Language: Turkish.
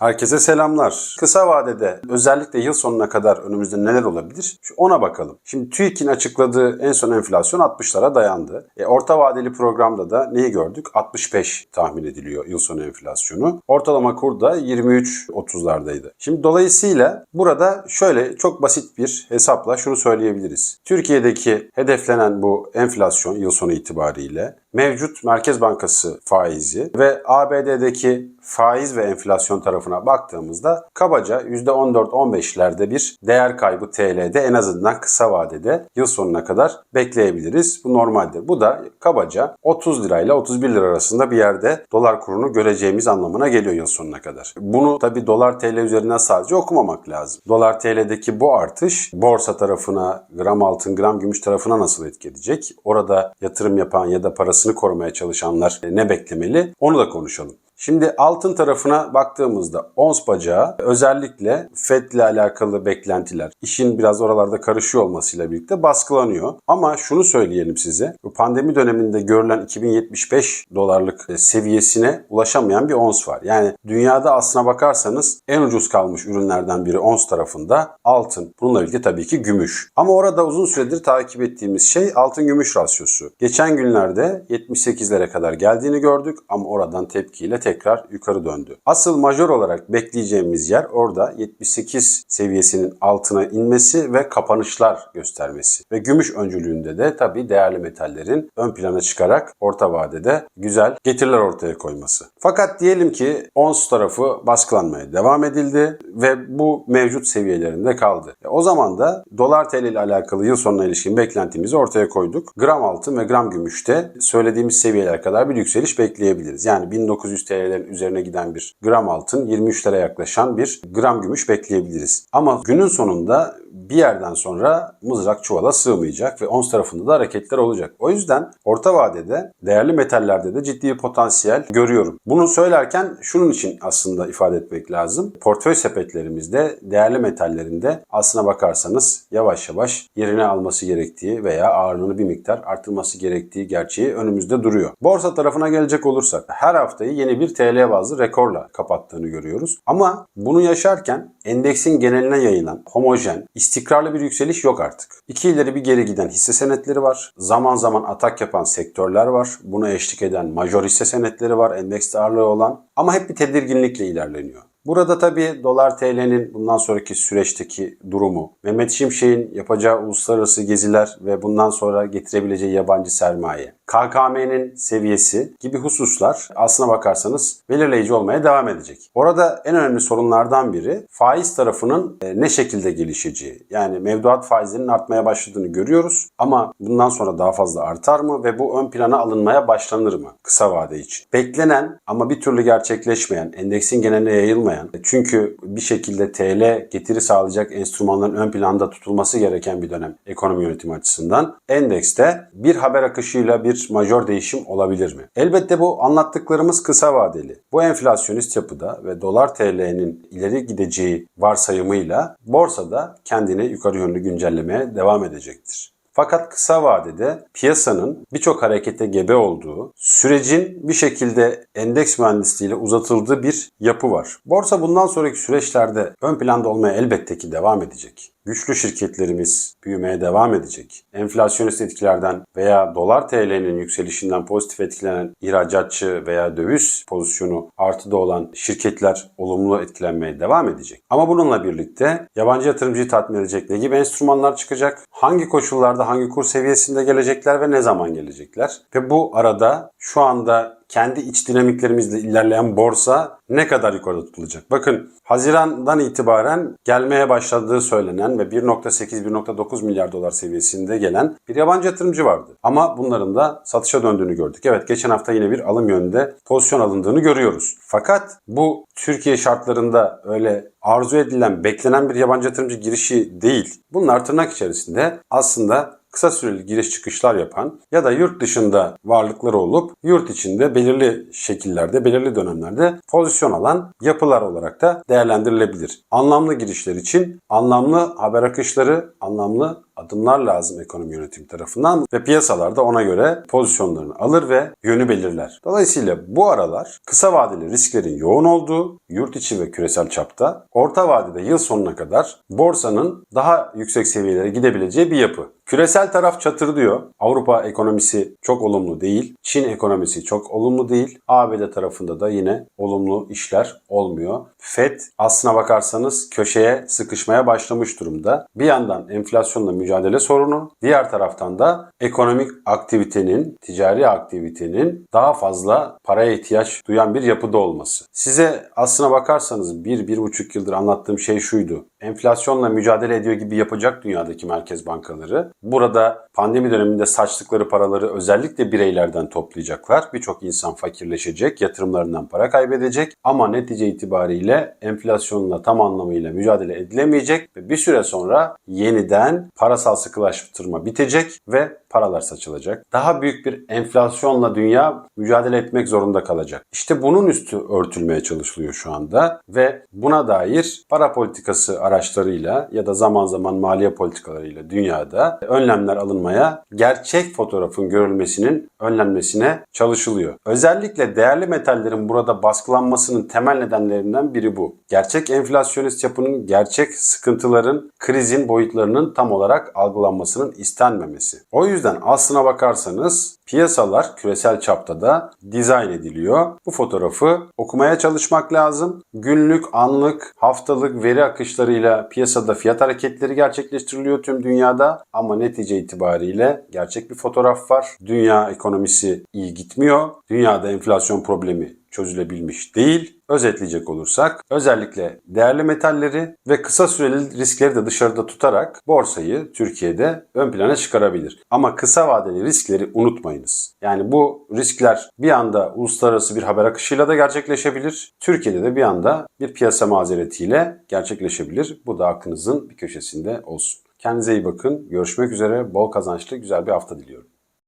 Herkese selamlar. Kısa vadede özellikle yıl sonuna kadar önümüzde neler olabilir? Şu Ona bakalım. Şimdi TÜİK'in açıkladığı en son enflasyon 60'lara dayandı. E, orta vadeli programda da neyi gördük? 65 tahmin ediliyor yıl sonu enflasyonu. Ortalama kur da 23.30'lardaydı. Şimdi dolayısıyla burada şöyle çok basit bir hesapla şunu söyleyebiliriz. Türkiye'deki hedeflenen bu enflasyon yıl sonu itibariyle mevcut Merkez Bankası faizi ve ABD'deki faiz ve enflasyon tarafına baktığımızda kabaca %14-15'lerde bir değer kaybı TL'de en azından kısa vadede yıl sonuna kadar bekleyebiliriz. Bu normaldir. Bu da kabaca 30 lirayla 31 lira arasında bir yerde dolar kurunu göreceğimiz anlamına geliyor yıl sonuna kadar. Bunu tabi dolar TL üzerinden sadece okumamak lazım. Dolar TL'deki bu artış borsa tarafına, gram altın, gram gümüş tarafına nasıl etki edecek? Orada yatırım yapan ya da parasını korumaya çalışanlar ne beklemeli? Onu da konuşalım. Şimdi altın tarafına baktığımızda ons bacağı özellikle FED ile alakalı beklentiler işin biraz oralarda karışıyor olmasıyla birlikte baskılanıyor. Ama şunu söyleyelim size bu pandemi döneminde görülen 2075 dolarlık e, seviyesine ulaşamayan bir ons var. Yani dünyada aslına bakarsanız en ucuz kalmış ürünlerden biri ons tarafında altın. Bununla birlikte tabii ki gümüş. Ama orada uzun süredir takip ettiğimiz şey altın gümüş rasyosu. Geçen günlerde 78'lere kadar geldiğini gördük ama oradan tepkiyle tekrar yukarı döndü. Asıl majör olarak bekleyeceğimiz yer orada 78 seviyesinin altına inmesi ve kapanışlar göstermesi. Ve gümüş öncülüğünde de tabii değerli metallerin ön plana çıkarak orta vadede güzel getiriler ortaya koyması. Fakat diyelim ki ons tarafı baskılanmaya devam edildi ve bu mevcut seviyelerinde kaldı. E o zaman da dolar TL ile alakalı yıl sonuna ilişkin beklentimizi ortaya koyduk. Gram altın ve gram gümüşte söylediğimiz seviyeler kadar bir yükseliş bekleyebiliriz. Yani 1900 TL'lerin üzerine giden bir gram altın 23 lira yaklaşan bir gram gümüş bekleyebiliriz. Ama günün sonunda bir yerden sonra mızrak çuvala sığmayacak ve ons tarafında da hareketler olacak. O yüzden orta vadede değerli metallerde de ciddi potansiyel görüyorum. Bunu söylerken şunun için aslında ifade etmek lazım. Portföy sepetlerimizde değerli metallerinde aslına bakarsanız yavaş yavaş yerini alması gerektiği veya ağırlığını bir miktar artırması gerektiği gerçeği önümüzde duruyor. Borsa tarafına gelecek olursak her haftayı yeni bir TL bazlı rekorla kapattığını görüyoruz. Ama bunu yaşarken endeksin geneline yayılan homojen, istikrarlı bir yükseliş yok artık. İki ileri bir geri giden hisse senetleri var. Zaman zaman atak yapan sektörler var. Buna eşlik eden major hisse senetleri var. Endekste ağırlığı olan. Ama hep bir tedirginlikle ilerleniyor. Burada tabii dolar TL'nin bundan sonraki süreçteki durumu, Mehmet Şimşek'in yapacağı uluslararası geziler ve bundan sonra getirebileceği yabancı sermaye, KKM'nin seviyesi gibi hususlar aslına bakarsanız belirleyici olmaya devam edecek. Orada en önemli sorunlardan biri faiz tarafının e, ne şekilde gelişeceği. Yani mevduat faizlerinin artmaya başladığını görüyoruz ama bundan sonra daha fazla artar mı ve bu ön plana alınmaya başlanır mı kısa vade için? Beklenen ama bir türlü gerçekleşmeyen, endeksin geneline yayılmayan çünkü bir şekilde TL getiri sağlayacak enstrümanların ön planda tutulması gereken bir dönem ekonomi yönetimi açısından endekste bir haber akışıyla bir majör değişim olabilir mi? Elbette bu anlattıklarımız kısa vadeli. Bu enflasyonist yapıda ve dolar TL'nin ileri gideceği varsayımıyla borsada kendini yukarı yönlü güncellemeye devam edecektir. Fakat kısa vadede piyasanın birçok harekete gebe olduğu, sürecin bir şekilde endeks mühendisliğiyle uzatıldığı bir yapı var. Borsa bundan sonraki süreçlerde ön planda olmaya elbette ki devam edecek. Güçlü şirketlerimiz büyümeye devam edecek. Enflasyonist etkilerden veya dolar TL'nin yükselişinden pozitif etkilenen ihracatçı veya döviz pozisyonu artıda olan şirketler olumlu etkilenmeye devam edecek. Ama bununla birlikte yabancı yatırımcıyı tatmin edecek ne gibi enstrümanlar çıkacak? Hangi koşullarda hangi kur seviyesinde gelecekler ve ne zaman gelecekler? Ve bu arada şu anda kendi iç dinamiklerimizle ilerleyen borsa ne kadar yukarıda tutulacak? Bakın Haziran'dan itibaren gelmeye başladığı söylenen ve 1.8-1.9 milyar dolar seviyesinde gelen bir yabancı yatırımcı vardı. Ama bunların da satışa döndüğünü gördük. Evet geçen hafta yine bir alım yönünde pozisyon alındığını görüyoruz. Fakat bu Türkiye şartlarında öyle arzu edilen, beklenen bir yabancı yatırımcı girişi değil. Bunlar tırnak içerisinde aslında kısa süreli giriş çıkışlar yapan ya da yurt dışında varlıkları olup yurt içinde belirli şekillerde, belirli dönemlerde pozisyon alan yapılar olarak da değerlendirilebilir. Anlamlı girişler için anlamlı haber akışları, anlamlı adımlar lazım ekonomi yönetimi tarafından ve piyasalar da ona göre pozisyonlarını alır ve yönü belirler. Dolayısıyla bu aralar kısa vadeli risklerin yoğun olduğu yurt içi ve küresel çapta orta vadede yıl sonuna kadar borsanın daha yüksek seviyelere gidebileceği bir yapı. Küresel taraf çatır diyor. Avrupa ekonomisi çok olumlu değil. Çin ekonomisi çok olumlu değil. ABD tarafında da yine olumlu işler olmuyor. FED aslına bakarsanız köşeye sıkışmaya başlamış durumda. Bir yandan enflasyonla mücadele sorunu, diğer taraftan da ekonomik aktivitenin, ticari aktivitenin daha fazla paraya ihtiyaç duyan bir yapıda olması. Size aslına bakarsanız bir, bir buçuk yıldır anlattığım şey şuydu. Enflasyonla mücadele ediyor gibi yapacak dünyadaki merkez bankaları. Burada pandemi döneminde saçtıkları paraları özellikle bireylerden toplayacaklar. Birçok insan fakirleşecek, yatırımlarından para kaybedecek ama netice itibariyle enflasyonla tam anlamıyla mücadele edilemeyecek ve bir süre sonra yeniden parasal sıkılaştırma bitecek ve paralar saçılacak. Daha büyük bir enflasyonla dünya mücadele etmek zorunda kalacak. İşte bunun üstü örtülmeye çalışılıyor şu anda ve buna dair para politikası araçlarıyla ya da zaman zaman maliye politikalarıyla dünyada önlemler alınmaya, gerçek fotoğrafın görülmesinin önlenmesine çalışılıyor. Özellikle değerli metallerin burada baskılanmasının temel nedenlerinden biri bu. Gerçek enflasyonist yapının, gerçek sıkıntıların, krizin boyutlarının tam olarak algılanmasının istenmemesi. O yüzden aslına bakarsanız piyasalar küresel çapta da dizayn ediliyor. Bu fotoğrafı okumaya çalışmak lazım. Günlük, anlık, haftalık veri akışlarıyla piyasada fiyat hareketleri gerçekleştiriliyor tüm dünyada ama netice itibariyle gerçek bir fotoğraf var. Dünya ekonomisi iyi gitmiyor. Dünyada enflasyon problemi çözülebilmiş değil. Özetleyecek olursak özellikle değerli metalleri ve kısa süreli riskleri de dışarıda tutarak borsayı Türkiye'de ön plana çıkarabilir. Ama kısa vadeli riskleri unutmayınız. Yani bu riskler bir anda uluslararası bir haber akışıyla da gerçekleşebilir. Türkiye'de de bir anda bir piyasa mazeretiyle gerçekleşebilir. Bu da aklınızın bir köşesinde olsun. Kendinize iyi bakın. Görüşmek üzere. Bol kazançlı güzel bir hafta diliyorum.